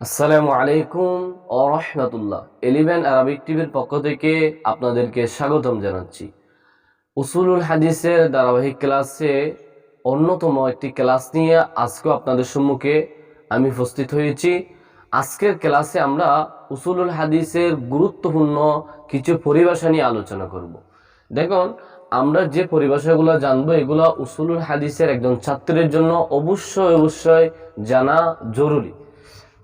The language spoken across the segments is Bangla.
আসসালামু আলাইকুম ও রহমতুল্লাহ। এলিভেন আরবিক টিভির পক্ষ থেকে আপনাদেরকে স্বাগতম জানাচ্ছি। উসুলুল হাদিসের ধারাবাহিক ক্লাসে অন্যতম একটি ক্লাস নিয়ে আজকেও আপনাদের সম্মুখে আমি উপস্থিত হয়েছি। আজকের ক্লাসে আমরা উসুলুল হাদিসের গুরুত্বপূর্ণ কিছু পরিভাষা নিয়ে আলোচনা করব। দেখুন, আমরা যে পরিভাষাগুলো জানব, এগুলো উসুলুল হাদিসের একজন ছাত্রের জন্য অবশ্যই অবশ্যই জানা জরুরি।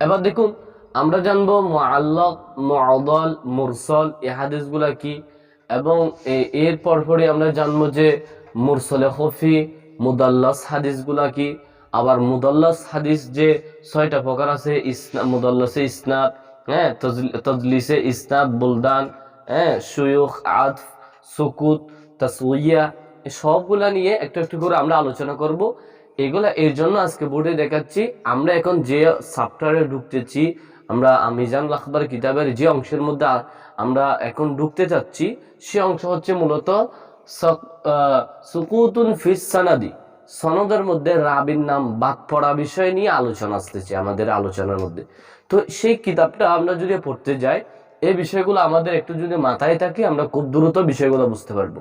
এবার দেখুন, আমরা জানব মুআল্লাক মদল মুরসল, এই হাদিসগুলা কি? এবং এ- এর পরপরই আমরা জানব যে মুরসলে খফি, মুদাল্লাস হাদিসগুলা কি? আবার মুদাল্লাস হাদিস যে ছয়টা প্রকার আছে, ইসনা, মুদাল্লাসে ইসনাদ হ্যাঁ তজলি- তজলিসে ইসনাদ, বুলদান হ্যাঁ সুয়ুখ আতফ সুকুত তাসউইয়া এই সবগুলা নিয়ে একটু একটু করে আমরা আলোচনা করব। এগুলা এর জন্য আজকে বোর্ডে দেখাচ্ছি। আমরা এখন যে সফটওয়্যারে ঢুকতেছি, আমরা মিজান আখবর কিতাবের যে অংশের মধ্যে আমরা এখন ঢুকতে চাচ্ছি, সে অংশ হচ্ছে মূলত সুকুতুন ফিস সানাদি। সনদের মধ্যে রাবির নাম বাদ পড়া বিষয় নিয়ে আলোচনা আসতেছে আমাদের আলোচনার মধ্যে। তো সেই কিতাবটা আমরা যদি পড়তে যাই এই বিষয়গুলো আমাদের একটু যদি মাথায় থাকে, আমরা খুব দ্রুত বিষয়গুলো বুঝতে পারব।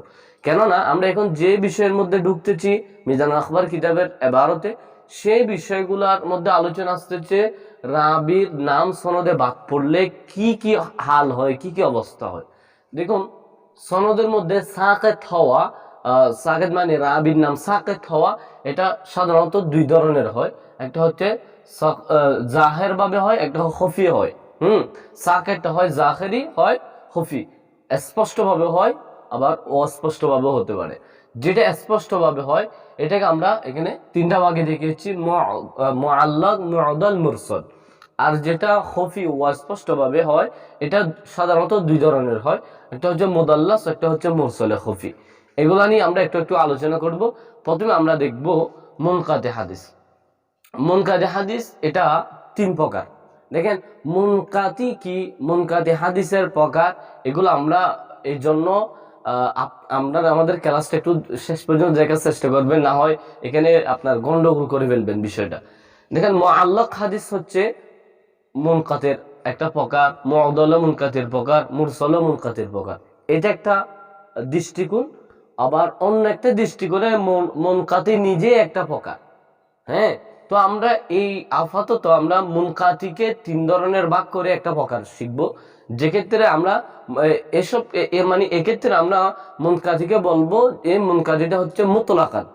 কেননা আমরা এখন যে বিষয়ের মধ্যে ঢুকতেছি, মিজান আখবর কিতাবের এবারতে, সেই বিষয়গুলোর মধ্যে আলোচনা আসতেছে, রাবির নাম সনদে বাদ পড়লে কি কি হাল হয়, কি কি অবস্থা হয়। দেখুন, সনদের মধ্যে সাকেত হওয়া সাকেত মানে রাবির নাম সাকেত হওয়া, এটা সাধারণত দুই ধরনের হয়। একটা হচ্ছে জাহের ভাবে হয়, একটা খফি হয়। হুম সাকেটটা হয়, জাহেরি হয়, খফি। স্পষ্টভাবে হয় আবার অস্পষ্টভাবে হতে পারে। যেটা স্পষ্টভাবে হয়, এটাকে আমরা এখানে তিনটা ভাগে দেখিয়েছি মুআল্লাক মুআদাল মুরসল আর যেটা খফি ও হয়, এটা সাধারণত দুই ধরনের হয়। একটা হচ্ছে মুদাল্লাস, একটা হচ্ছে মুরসলে খফি। এগুলা নিয়ে আমরা একটু একটু আলোচনা করব। প্রথমে আমরা দেখব মুনকাতে হাদিস। মুনকাতে হাদিস, এটা তিন প্রকার। দেখেন, মুনকাতি কি? মুনকাতি হাদিসের প্রকার, এগুলো আমরা এই জন্য আহ, আপ- আমরা আমাদের ক্লাসটা একটু শেষ পর্যন্ত দেখার চেষ্টা করবেন না হয় এখানে আপনার গন্ডগোল করে ফেলবেন বিষয়টা। দেখেন মুআল্লাক হাদিস হচ্ছে মুনকাতের একটা প্রকার মুআদল মুনকাতের প্রকার মুরসল মুনকাতের প্রকার। এটা একটা দৃষ্টিকোণ আবার অন্য একটা দৃষ্টিকোণে মন মুনকাতি নিজে একটা প্রকার। হ্যাঁ? তো আমরা এই আপাতত আমরা মুনকাতিকে তিন ধরনের ভাগ করে একটা প্রকার শিখব। যেক্ষেত্রে আমরা এসব মানে এক্ষেত্রে আমরা মুনকাতিকে বলব এই মুনকাতিটা হচ্ছে মুতলাকান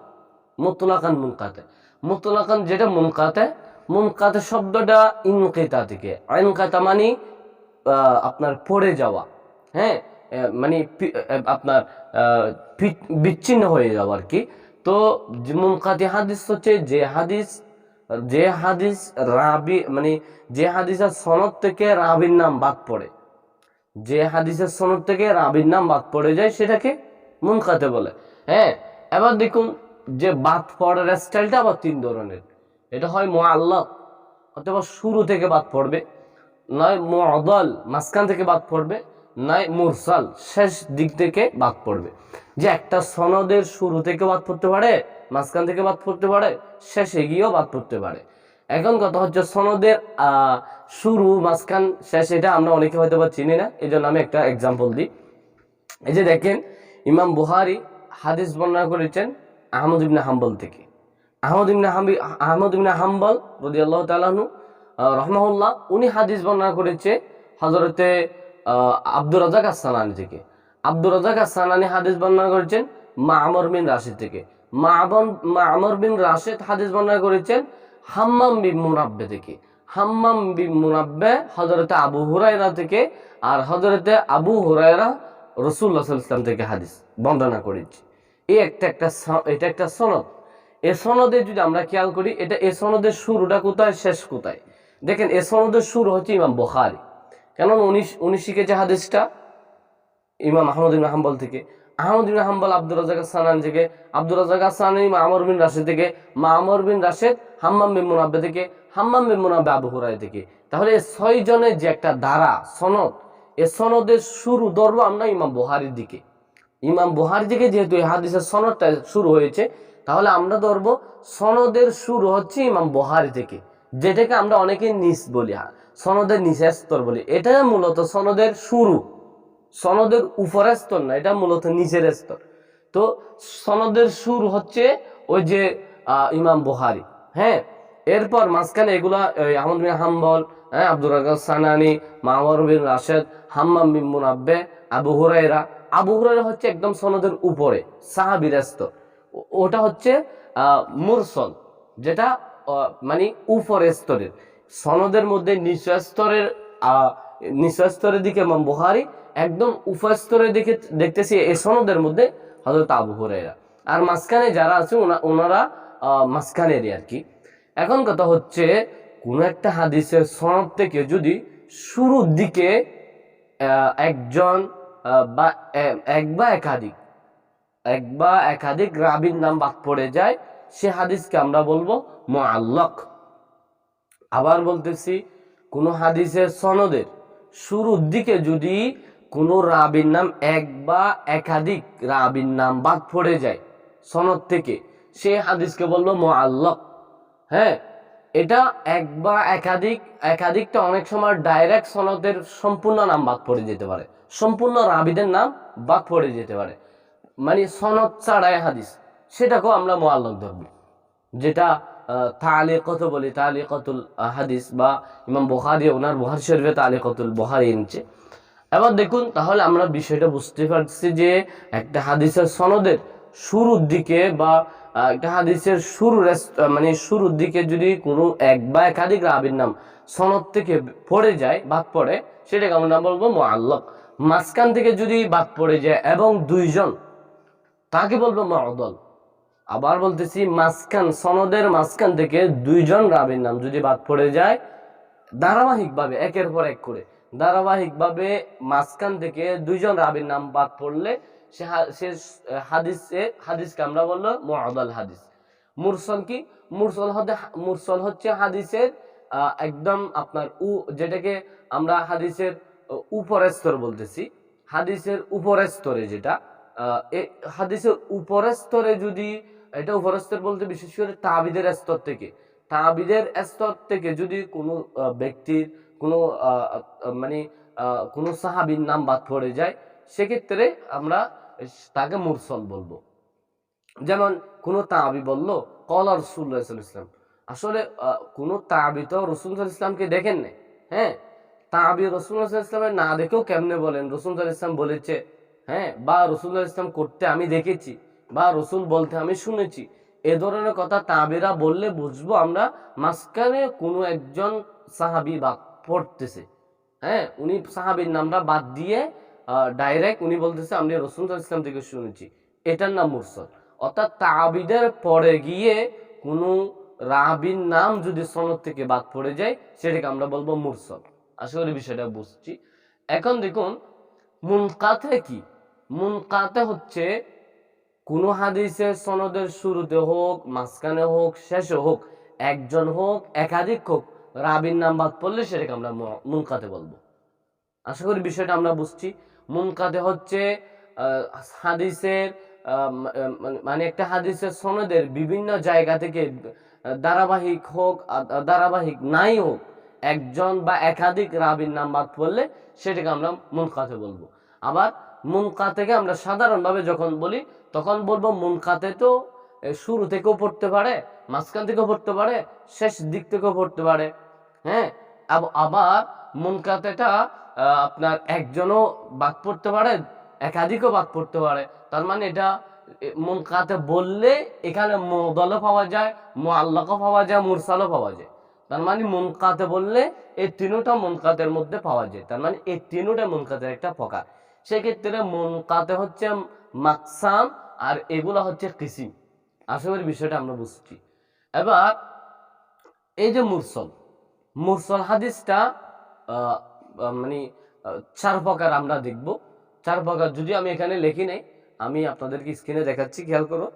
মুতলাকান মুনকাতে। মুতলাকান যেটা মুনকাতে মুনকাতে শব্দটা ইনকেতা থেকে। ইনকাতা মানে আপনার পড়ে যাওয়া হ্যাঁ? মানে আপনার বিচ্ছিন্ন হয়ে যাওয়া আর কি। তো যে মুনকাতি হাদিস হচ্ছে যে হাদিস যে হাদিস রাবি মানে যে হাদিসের সনদ থেকে রাবির নাম বাদ পড়ে। যে হাদিসের সনদ থেকে রাবির নাম বাদ পড়ে যায়, সেটাকে মুনকাতে বলে। হ্যাঁ এবার দেখুন যে বাদ পড়ার স্টাইলটা আবার তিন ধরনের। এটা হয় মোয়াল্লাক অথবা শুরু থেকে বাদ পড়বে। নয় মুআদল, মাঝখান থেকে বাদ পড়বে। নয় মুরসাল, শেষ দিক থেকে বাদ পড়বে। যে একটা সনদের শুরু থেকে বাদ পড়তে পারে, মাঝখান থেকে বাদ পড়তে পারে, শেষে গিয়েও বাদ পড়তে পারে। এখন কথা হচ্ছে সনদের শুরু, মাঝখান, শেষ, এটা আমরা অনেকে হয়তো বা চিনি না এই জন্য আমি একটা এক্সাম্পল দিই। এই যে দেখেন, ইমাম বুহারি হাদিস বর্ণনা করেছেন আহমদ ইবনে হাম্বল থেকে। আহমদ ইবনে হাম্বি, আহমদ ইবনে হাম্বল রদি আল্লাহ তালাহনু রহমাউল্লাহ উনি হাদিস বর্ণনা করেছে হজরতে আব্দুর রাজাক আসানানি থেকে। আব্দুর রাজাক আসানানি হাদিস বর্ণনা করেছেন মা আমর বিন রাশিদ থেকে। মা আমর বিন রাশিদ হাদিস বর্ণনা করেছেন হাম্মাম বিন মুনাব্বে থেকে। হাম্মাম বিন মুনাব্বে হজরতে আবু হুরায়রা থেকে আর হজরতে আবু হুরায়রা রসুল্লাহ ইসলাম থেকে হাদিস বর্ণনা করেছি। এই একটা একটা এটা একটা সনদ। এ সনদে যদি আমরা খেয়াল করি, এটা এ সনদের শুরুটা কোথায়, শেষ কোথায়? দেখেন, এ সনদের সুর হচ্ছে ইমাম বখারি। কেন উনি উনি শিখেছে হাদিসটা ইমাম আহমদ হাম্বল থেকে। আহমদ ইবনে হাম্বল আব্দুর রাজাক সানান থেকে আব্দুর রাজাক সানানি মামর বিন রাশেদ থেকে মামর বিন রাশেদ হাম্মাম বিন মুনাব্বে থেকে হাম্মাম বিন মুনাব্বে আবু হুরাই থেকে। তাহলে ছয় জনের যে একটা ধারা সনদ এ সনদের শুরু ধরবো আমরা ইমাম বুহারির দিকে। ইমাম বুহারি থেকে যেহেতু এই হাদিসের সনদটা শুরু হয়েছে তাহলে আমরা ধরবো সনদের শুরু হচ্ছে ইমাম বুহারি থেকে যেটাকে আমরা অনেকে নিচ বলি হ্যাঁ, সনদের নিচের স্তর বলি। এটা মূলত সনদের শুরু। সনদের উপরের স্তর না, এটা মূলত নিচের স্তর। তো সনদের সুর হচ্ছে ওই যে ইমাম বুহারি হ্যাঁ? এরপর মাঝখানে এগুলা আহমদ বিন হাম্বল হ্যাঁ? আব্দুর রাজাক সানানি মামর বিন রাশেদ, হাম্মাম বিন মুনাব্বে, আবু হুরাইরা আবু হুরাইরা হচ্ছে একদম সনদের উপরে, সাহাবির স্তর। ওটা হচ্ছে মুরসল, যেটা মানে উপরের স্তরের। সনদের মধ্যে নিচু স্তরের নিচু স্তরের দিকে ইমাম বুহারি একদম উপর স্তরের দিকে দেখতেছি এই সনদের মধ্যে হজরত আবু হুরাইরা আর মাঝখানে যারা আছে, ওনা- ওনারা মাঝখানেরই আর কি এখন কথা হচ্ছে, কোন একটা হাদিসের সনদ থেকে যদি শুরুর দিকে একজন বা এক বা একাধিক, এক বা একাধিক রাবির নাম বাদ পড়ে যায়, সে হাদিসকে আমরা বলব মুআল্লাক। আবার বলতেছি, কোনো হাদিসের সনদের শুরুর দিকে যদি কোনো রাবির নাম এক বা একাধিক রাবির নাম বাদ পড়ে যায় সনদ থেকে। সে হাদিসকে বলল মুআল্লাক হ্যাঁ এটা এক বা একাধিক, একাধিকটা অনেক সময় ডাইরেক্ট সনদের সম্পূর্ণ নাম বাদ পড়ে যেতে পারে। সম্পূর্ণ রাবিদের নাম বাদ পড়ে যেতে পারে। মানে সনদ ছাড়াই হাদিস, সেটাকেও আমরা মোয়াল্লক ধরবো। যেটা তালে কত বলি তালে কতুল হাদিস বা ইমাম বুখারি ওনার বুহার শরীফে তালে কতুল বুহারি এনেছে। এবার দেখুন, তাহলে আমরা বিষয়টা বুঝতে পারছি যে একটা হাদিসের সনদের শুরুর দিকে বা একটা হাদিসের রেস- মানে শুরুর দিকে যদি কোনো এক বা একাধিক রাবির নাম সনদ থেকে পড়ে যায়, বাদ পড়ে, সেটাকে আমরা বলব মোয়াল্লক মাঝখান থেকে যদি বাদ পড়ে যায় এবং দুইজন, তাকে বলব মদল আবার বলতেছি, মাঝখান, সনদের মাঝখান থেকে দুইজন রাবির নাম যদি বাদ পড়ে যায়, ধারাবাহিকভাবে, একের পর এক করে ধারাবাহিকভাবে মাঝখান থেকে দুইজন রাবির নাম বাদ পড়লে সে সে হাদিসে হাদিসকে আমরা বলল মুআদাল হাদিস। মুরসল কি? মুরসল হতে মুরসল হচ্ছে হাদিসের একদম আপনার উ, যেটাকে আমরা হাদিসের উপরের স্তর বলতেছি। হাদিসের উপরের স্তরে যেটা হাদিসের উপরের স্তরে যদি, এটা উপরের স্তর বলতে বিশেষ করে তাবিদের স্তর থেকে। তাবিদের স্তর থেকে যদি কোনো ব্যক্তির কোনো মানে কোনো সাহাবীর নাম বাদ পড়ে যায়, সেক্ষেত্রে আমরা তাকে মুরসল বলব। যেমন কোন তাবি বলল, কলা রসুল্লাহ ইসলাম আসলে কোন তাবি তো রসুল ইসলামকে দেখেন না হ্যাঁ? তাবি রসুল্লাহ ইসলামের না দেখেও কেমনে বলেন রসুল ইসলাম বলেছে? হ্যাঁ? বা রসুল্লাহ ইসলাম করতে আমি দেখেছি, বা রসুল বলতে আমি শুনেছি। এ ধরনের কথা তাবিরা বললে বুঝব আমরা মাঝখানে কোনো একজন সাহাবি বা পড়তেছে। হ্যাঁ উনি সাহাবির নামটা বাদ দিয়ে ডাইরেক্ট উনি বলতেছে, আমি রসুল ইসলাম থেকে শুনেছি। এটার নাম মুরসল। অর্থাৎ তাবিদের পরে গিয়ে কোনো রাবির নাম যদি সনদ থেকে বাদ পড়ে যায়, সেটাকে আমরা বলব মুরসল। আশা করি বিষয়টা বুঝছি। এখন দেখুন, মুনকাতে কি? মুনকাতে হচ্ছে কোন হাদিসের সনদের শুরুতে হোক, মাঝখানে হোক, শেষে হোক, একজন হোক, একাধিক হোক রাবির নাম বাদ পড়লে সেটাকে আমরা মুনকাতে বলব। আশা করি বিষয়টা আমরা বুঝছি। মুনকাতে হচ্ছে হাদিসের মানে- মানে একটা হাদিসের সনদের বিভিন্ন জায়গা থেকে ধারাবাহিক হোক ধারাবাহিক নাই হোক, একজন বা একাধিক রাবির নাম বাদ পড়লে সেটাকে আমরা মুনকাতে বলব। আবার মুনকাতেকে আমরা সাধারণভাবে যখন বলি, তখন বলব মুনকাতে তো শুরু থেকেও পড়তে পারে, মাঝখান থেকেও পড়তে পারে, শেষ দিক থেকেও পড়তে পারে। হ্যাঁ? আব- আবার মুনকাতেটা আপনার একজনও বাদ পড়তে পারে, একাধিকও বাদ পড়তে পারে। তার মানে এটা মুনকাতে বললে এখানে মদলও পাওয়া যায় মোয়াল্লাকও পাওয়া যায়, মুরসালও পাওয়া যায়। তার মানে মুনকাতে বললে এই তিনটা মুনকাতের মধ্যে পাওয়া যায়। তার মানে এই তিনটা মুনকাতের একটা প্রকার। সেক্ষেত্রে মুনকাতে হচ্ছে মাকসাম আর এগুলা হচ্ছে কিসিম। আশা করি বিষয়টা আমরা বুঝছি। এবার এই যে মুরসল মুরসল হাদিসটা মানে চার প্রকার আমরা দেখব। চার প্রকার, যদি আমি এখানে লিখি নাই, আমি আপনাদেরকে স্ক্রিনে দেখাচ্ছি, খেয়াল করো।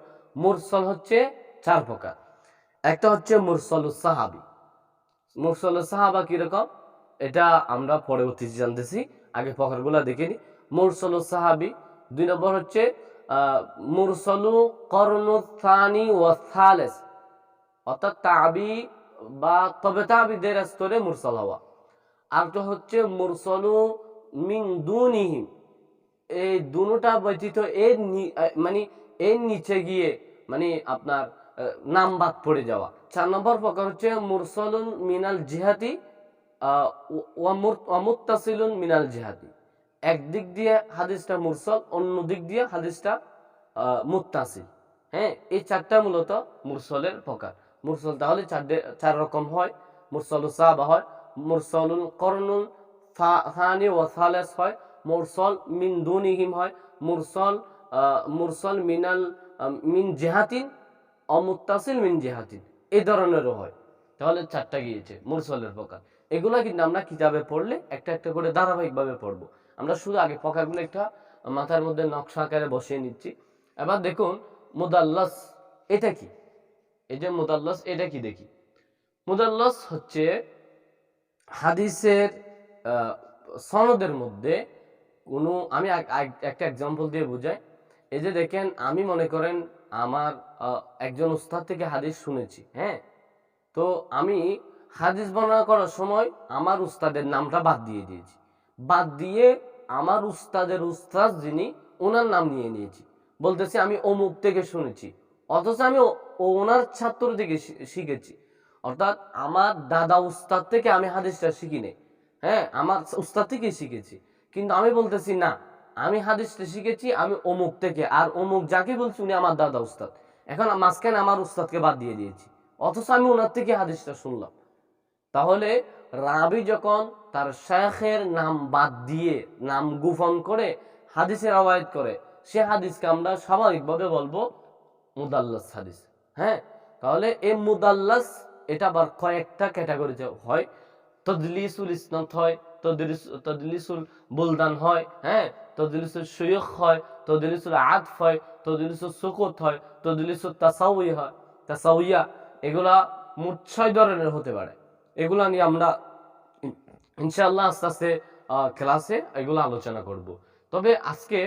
মুরসল হচ্ছে চার প্রকার। একটা হচ্ছে মুরসল সাহাবি। মুরসল সাহাবা কীরকম এটা আমরা পরবর্তীতে জানতেছি, আগে প্রকারগুলো দেখে নি। মুরসল সাহাবি, দুই নম্বর হচ্ছে মুরসলু কর্ণ থানি ও থালেস অর্থাৎ তাবি বা তবে তাবিদের স্তরে মুরসাল হওয়া। আরেকটা হচ্ছে মুরসলু মিন দুনিহিম। এই দুটা ব্যতীত এর মানে এর নিচে গিয়ে মানে আপনার নাম বাদ পড়ে যাওয়া। চার নম্বর প্রকার হচ্ছে মুরসলুন মিনাল ও- ওয়ামুত্তাসিলুন মিনাল জিহাতি। একদিক দিয়ে হাদিসটা মুরসল, অন্য দিক দিয়ে হাদিসটা মুত্তাসিল। হ্যাঁ এই চারটা মূলত মুরসলের প্রকার। মুরসল তাহলে চার রকম হয়। মুরসল সাবা হয়, মুরসলুল করনুল ফানি ও সালেস হয়, মুরসল মিন দুনিহিম হয়, মুরসল মুরসল মিনাল মিন জেহাতিন, অমুত্তাসিল মিন জেহাতিন। এই ধরনেরও হয়। তাহলে চারটা গিয়েছে, মুরসলের প্রকার। এগুলা কিন্তু আমরা কিতাবে পড়লে একটা একটা করে ধারাবাহিকভাবে পড়ব। আমরা শুধু আগে প্রকারগুলো একটা মাথার মধ্যে নকশা আকারে বসিয়ে নিচ্ছি। এবার দেখুন, মুদাল্লাস এটা কি? এই যে মুদাল্লাস, এটা কি দেখি? মুদাল্লাস হচ্ছে হাদিসের সনদের মধ্যে কোনো, আমি এক- এক- একটা এক্সাম্পল দিয়ে বুঝাই। এই যে দেখেন, আমি মনে করেন আমার একজন উস্তাদ থেকে হাদিস শুনেছি হ্যাঁ? তো আমি হাদিস বর্ণনা করার সময় আমার উস্তাদের নামটা বাদ দিয়ে দিয়েছি। বাদ দিয়ে আমার উস্তাদের উস্তাদ যিনি, ওনার নাম নিয়ে নিয়েছি। বলতেছি, আমি অমুক থেকে শুনেছি। অথচ আমি ওনার ছাত্র থেকে শিখেছি। অর্থাৎ আমার দাদা উস্তাদ থেকে আমি হাদিসটা শিখি নাই। হ্যাঁ আমার উস্তাদ থেকেই শিখেছি। কিন্তু আমি বলতেছি, না, আমি হাদিসটা শিখেছি, আমি অমুক থেকে। আর অমুক যাকে বলছি, উনি আমার দাদা উস্তাদ। এখন মাঝখানে আমার উস্তাদকে বাদ দিয়ে দিয়েছি। অথচ আমি ওনার থেকে হাদিসটা শুনলাম। তাহলে রাবি যখন তার শেখের নাম বাদ দিয়ে নাম গুফন করে হাদিসের আওয়ায়ত করে, সে হাদিসকে আমরা স্বাভাবিকভাবে বলব মুদাল্লাস হাদিস। হ্যাঁ? তাহলে এই মুদাল্লাস এটা আবার কয়েকটা ক্যাটাগরিতে হয়। তদলিসুল ইসনাত হয়, তদলিস, তদলিসুল বুলদান হয় হ্যাঁ? তদলিসুল সুয়খ হয়, তদলিসুল আতফ হয়, তদলিসুল সুকুত হয়, তদলিসুল তাসাউই হয়। তাসাউইয়া এগুলা মোট ধরনের হতে পারে। এগুলা নিয়ে আমরা ইন- ইনশাআল্লাহ আস্তে আস্তে ক্লাসে এগুলো আলোচনা করব। তবে আজকে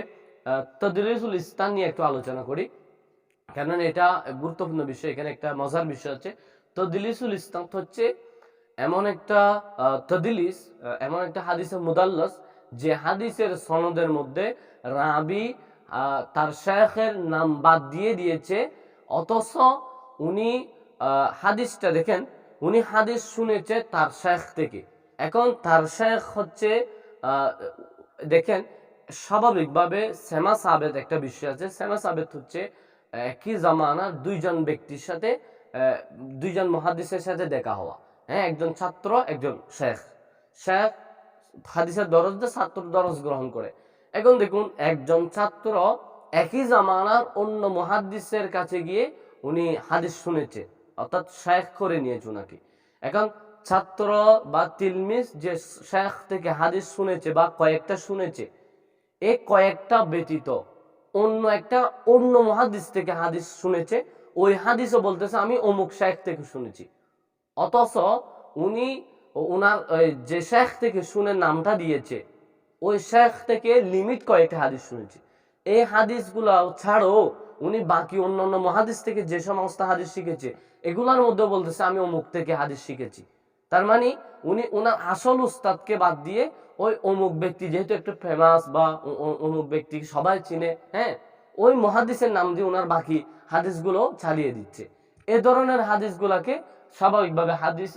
তদলিসুল ইসলাম নিয়ে একটু আলোচনা করি। কেননা এটা গুরুত্বপূর্ণ বিষয়, এখানে একটা মজার বিষয় আছে। তদলিসুল ইসলাম হচ্ছে এমন একটা তদলিস এমন একটা হাদিসের মুদাল্লাস, যে হাদিসের সনদের মধ্যে রাবি তার শেখের নাম বাদ দিয়ে দিয়েছে। অথচ উনি হাদিসটা দেখেন উনি হাদিস শুনেছে তার শেখ থেকে। এখন তার শেখ হচ্ছে দেখেন, স্বাভাবিকভাবে সেমা সাবেদ একটা বিষয় আছে। সেমা সাবেদ হচ্ছে একই জামানার দুইজন ব্যক্তির সাথে দুইজন মহাদিসের সাথে দেখা হওয়া। হ্যাঁ একজন ছাত্র, একজন শেখ শেখ হাদিসের দরজ ছাত্র দরজ গ্রহণ করে। এখন দেখুন, একজন ছাত্র একই জামানার অন্য মহাদিসের কাছে গিয়ে উনি হাদিস শুনেছে। অর্থাৎ শেখ করে নিয়েছে ওনাকে এখন ছাত্র বা তিলমিস যে শেখ থেকে হাদিস শুনেছে বা কয়েকটা শুনেছে এই কয়েকটা ব্যতীত অন্য একটা অন্য মহাদিস থেকে হাদিস শুনেছে, ওই হাদিসও বলতেছে, আমি অমুক শেখ থেকে শুনেছি। অথচ উনি ও- উনার যে শেখ থেকে শুনে নামটা দিয়েছে, ওই শেখ থেকে লিমিট কয়েকটা হাদিস শুনেছে। এই হাদিসগুলো ছাড়াও উনি বাকি অন্য অন্যান্য মহাদিস থেকে যে সমস্ত হাদিস শিখেছে এগুলোর মধ্যে বলতেছে, আমি অমুক থেকে হাদিস শিখেছি। তার মানে উনি ওনার আসল উস্তাদকে বাদ দিয়ে ওই অমুক ব্যক্তি, যেহেতু একটু ফেমাস বা অমুক ব্যক্তি সবাই চিনে হ্যাঁ ওই মহাদিসের নাম দিয়ে ওনার বাকি হাদিসগুলো চালিয়ে দিচ্ছে। এ ধরনের হাদিসগুলাকে স্বাভাবিকভাবে হাদিস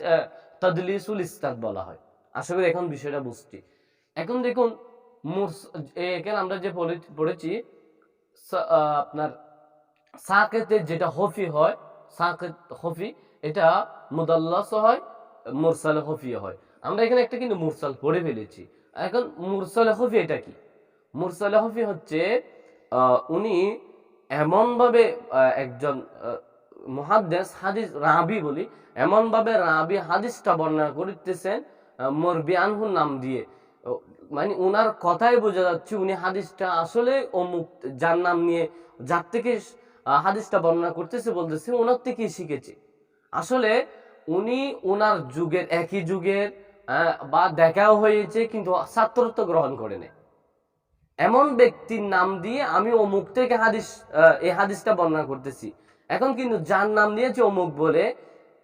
তদলিসুল ইস্তাদ বলা হয়। আশা করি এখন বিষয়টা বুঝছি। এখন দেখুন এখানে আমরা যে পড়ে- পড়েছি আপনার সাকেতে যেটা হফি হয় সাকেত হফি, এটা মুদাল্লাস হয়, মুরসাল হফি হয়। আমরা এখানে একটা কিন্তু মুরসাল পড়ে ফেলেছি। এখন মুরসাল হফি এটা কি? মুরসাল হফি হচ্ছে উনি এমনভাবে একজন মহাদ্দেশ হাদিস রাবি বলি, এমনভাবে রাবি হাদিসটা বর্ণনা করিতেছেন মরবি আনহুর নাম দিয়ে। মানে উনার কথাই বোঝা যাচ্ছে উনি হাদিসটা আসলে অমুক যার নাম নিয়ে, যার থেকে হাদিসটা বর্ণনা করতেছে, বলতেছে, ওনার থেকেই শিখেছে। আসলে উনি ওনার যুগের একই যুগের বা দেখাও হয়েছে, কিন্তু ছাত্রত্ব গ্রহণ করে নেয় এমন ব্যক্তির নাম দিয়ে আমি অমুক থেকে হাদিস এই হাদিসটা বর্ণনা করতেছি। এখন কিন্তু যার নাম দিয়েছে অমুক বলে,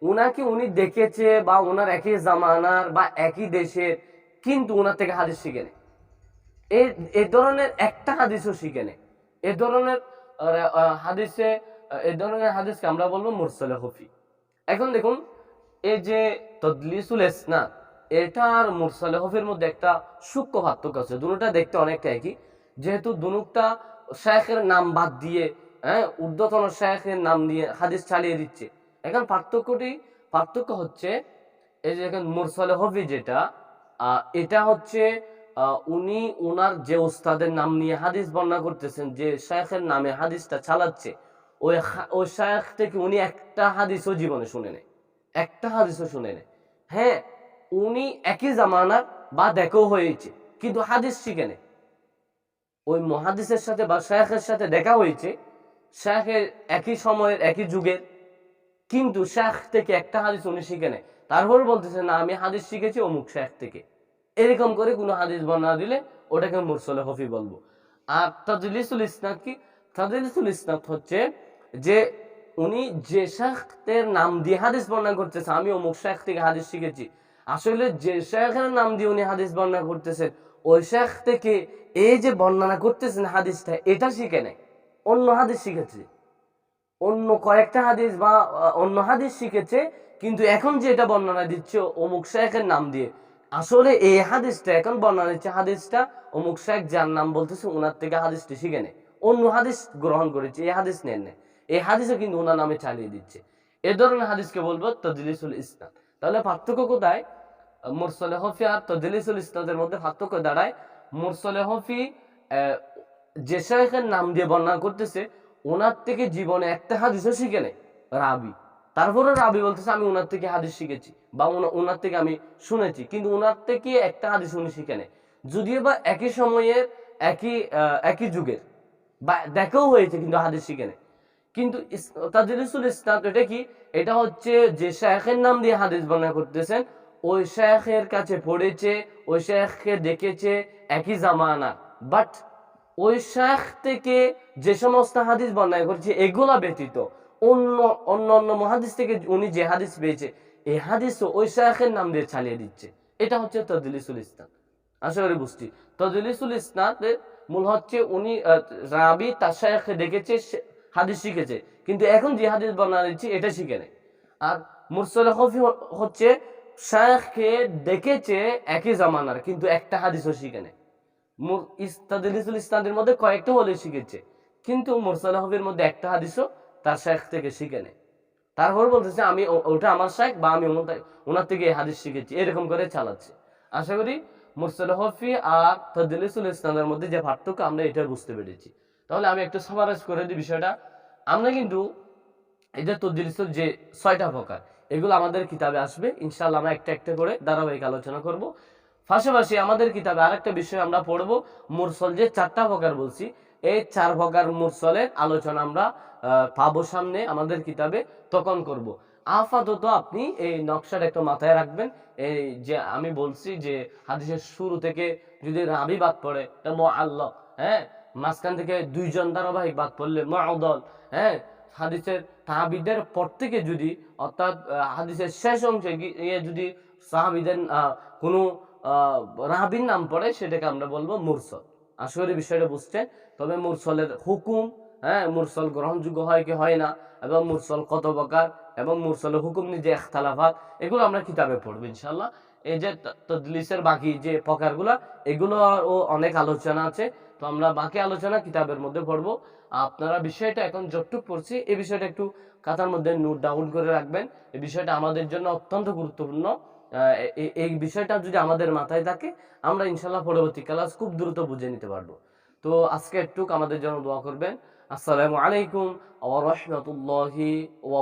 উনাকে উনি দেখেছে বা ওনার একই জামানার বা একই দেশের, কিন্তু ওনার থেকে হাদিস শিখে নেয় এই ধরনের একটা হাদিসও শিখে নেয় এ ধরনের হাদিসে এই ধরনের হাদিসকে আমরা বলব মুরসালে হফি। এখন দেখুন, এই যে তদলিসুল ইসনাদ, এটা আর মুরসালে হফির মধ্যে একটা সূক্ষ্ম পার্থক্য আছে। দুটোটা দেখতে অনেকটা একই। যেহেতু দুনুকটা শেখের নাম বাদ দিয়ে হ্যাঁ ঊর্ধ্বতন শেখের নাম দিয়ে হাদিস চালিয়ে দিচ্ছে। এখন পার্থক্যটি, পার্থক্য হচ্ছে, এই যে এখন মুরসালে হফি যেটা এটা হচ্ছে উনি ওনার যে ওস্তাদের নাম নিয়ে হাদিস বর্ণনা করতেছেন, যে শেখের নামে হাদিসটা চালাচ্ছে, ওই ওই থেকে উনি একটা হাদিসও জীবনে শুনে নেয়। একটা হাদিসও শুনে নেয়। হ্যাঁ উনি একই জামানার বা দেখেও হয়েছে, কিন্তু হাদিস শিখে নেয়। ওই মহাদিসের সাথে বা শেখের সাথে দেখা হয়েছে শেখের একই সময়ের, একই যুগের, কিন্তু শেখ থেকে একটা হাদিস উনি শিখে নেয়। তারপর বলতেছে, না, আমি হাদিস শিখেছি অমুক শেখ থেকে। এরকম করে কোনো হাদিস বর্ণনা দিলে ওটাকে মুরসলে হফি বলব। আর তাজলিসুল ইসনাদ কি? তাজলিসুল ইসনাদ হচ্ছে যে উনি যে শেখের নাম দিয়ে হাদিস বর্ণনা করতেছে, আমি অমুক শেখ থেকে হাদিস শিখেছি। আসলে যে শেখের নাম দিয়ে উনি হাদিস বর্ণনা করতেছেন ওই শেখ থেকে এই যে বর্ণনা করতেছেন হাদিসটা, এটা শিখে নেয় অন্য হাদিস শিখেছে। অন্য কয়েকটা হাদিস বা অন্য হাদিস শিখেছে, কিন্তু এখন যে এটা বর্ণনা দিচ্ছে অমুক শেখের নাম দিয়ে আসলে এই হাদিসটা এখন বর্ণনা দিচ্ছে হাদিসটা অমুক শেখ যার নাম বলতেছে ওনার থেকে হাদিসটি শিখে নেয় অন্য হাদিস গ্রহণ করেছে, এই হাদিস নেন না। এই হাদিসও কিন্তু ওনার নামে চালিয়ে দিচ্ছে। এ ধরনের হাদিসকে বলব তজলিসুল ইসলাম তাহলে পার্থক্য কোথায়? মুরসলে হফি আর তজলিসুল ইসলামের মধ্যে পার্থক্য দাঁড়ায়। মুরসলে হফি যে শেখের নাম দিয়ে বর্ণনা করতেছে ওনার থেকে জীবনে একটা হাদিসও শিখে নেয়, রাবি। তারপরে রাবি বলতেছে, আমি ওনার থেকে হাদিস শিখেছি বা ওনার থেকে আমি শুনেছি। কিন্তু ওনার থেকে একটা হাদিস উনি শিখে নেয়। যদিও বা একই সময়ের, একই একই যুগের, বা দেখাও হয়েছে কিন্তু হাদিস শিখে নেয়। কিন্তু তাজলিসুল ইসলাম, এটা কি? এটা হচ্ছে যে শেখের নাম দিয়ে হাদিস বর্ণনা করতেছেন, ওই শেখের কাছে পড়েছে, ওই শেখকে দেখেছে একই জামানা বাট ওই শেখ থেকে যে সমস্ত হাদিস বর্ণনা করছে, এগুলা ব্যতীত অন্য অন্য অন্য মহাদিস থেকে উনি যে হাদিস পেয়েছে, এই হাদিসও ওই শেখের নাম দিয়ে চালিয়ে দিচ্ছে। এটা হচ্ছে তদলিসুল ইসলাম আশা করি বুঝছি। তদলিসুল ইসনাদের মূল হচ্ছে উনি রাবি তার শেখকে দেখেছে হাদিস শিখেছে। কিন্তু এখন যে হাদিস বর্ণনা দিচ্ছি, এটা শিখে নেয় আর মুরসল হফি হচ্ছে শেখকে দেখেছে একই জামানার, কিন্তু একটা হাদিসও শিখে নেয় মুর- ইস- তাদলিসুল ইসনাদের মধ্যে কয়েকটা হলে শিখেছে। কিন্তু মুরসাল হফির মধ্যে একটা হাদিসও তার শেখ থেকে শিখে নেয় তারপর বলতেছে, আমি ওটা আমার শেখ বা আমি ওনার থেকে- হাদিস শিখেছি। এরকম করে চালাচ্ছে। আশা করি মুরসাল হফি আর তদলিসুল ইসলামের মধ্যে যে পার্থক্য, আমরা এটা বুঝতে পেরেছি। তাহলে আমি একটু সামারাইজ করে দিই বিষয়টা। আমরা কিন্তু এই যে তদলিসুল যে ছয়টা প্রকার, এগুলো আমাদের কিতাবে আসবে। ইনশাল্লাহ আমরা একটা একটা করে ধারাবাহিক আলোচনা করব। পাশাপাশি আমাদের কিতাবে আরেকটা বিষয় আমরা পড়ব। মুরসল যে চারটা প্রকার বলছি এই চার প্রকার মুরসলের আলোচনা আমরা পাবো সামনে আমাদের কিতাবে তখন করব। আপাতত আপনি এই নকশাটা একটু মাথায় রাখবেন। এই যে আমি বলছি যে হাদিসের শুরু থেকে যদি রাবি বাদ পড়ে আল্লাহ হ্যাঁ? মাঝখান থেকে দুইজন ধারাবাহিক বাদ পড়লে মদল হ্যাঁ? হাদিসের তাহাবিদের পর থেকে যদি অর্থাৎ হাদিসের শেষ অংশে গিয়ে যদি সাহাবিদের কোনো আহ, রাহাবির নাম পড়ে সেটাকে আমরা বলব মুরসল। করি বিষয়টা বুঝছেন তবে মুরসলের হুকুম হ্যাঁ মুরসল গ্রহণযোগ্য হয় কি হয় না, এবং মুরসল কত প্রকার, এবং মুরসলের হুকুম নিয়ে যে এখতালাফাত এগুলো আমরা কিতাবে পড়ব ইনশাল্লাহ এই যে তদলিসের বাকি যে প্রকারগুলো এগুলো ও অনেক আলোচনা আছে, তো আমরা বাকি আলোচনা কিতাবের মধ্যে পড়ব। আপনারা বিষয়টা এখন যতটুক পড়ছি, এই বিষয়টা একটু খাতার মধ্যে নোট ডাউন করে রাখবেন। এই বিষয়টা আমাদের জন্য অত্যন্ত গুরুত্বপূর্ণ। এই বিষয়টা যদি আমাদের মাথায় থাকে, আমরা ইনশাল্লাহ পরবর্তী ক্লাস খুব দ্রুত বুঝে নিতে পারব। তো আজকে একটু আমাদের জন্য দোয়া করবেন। আসসালামু আলাইকুম ওয়া রাহমাতুল্লাহি ওয়া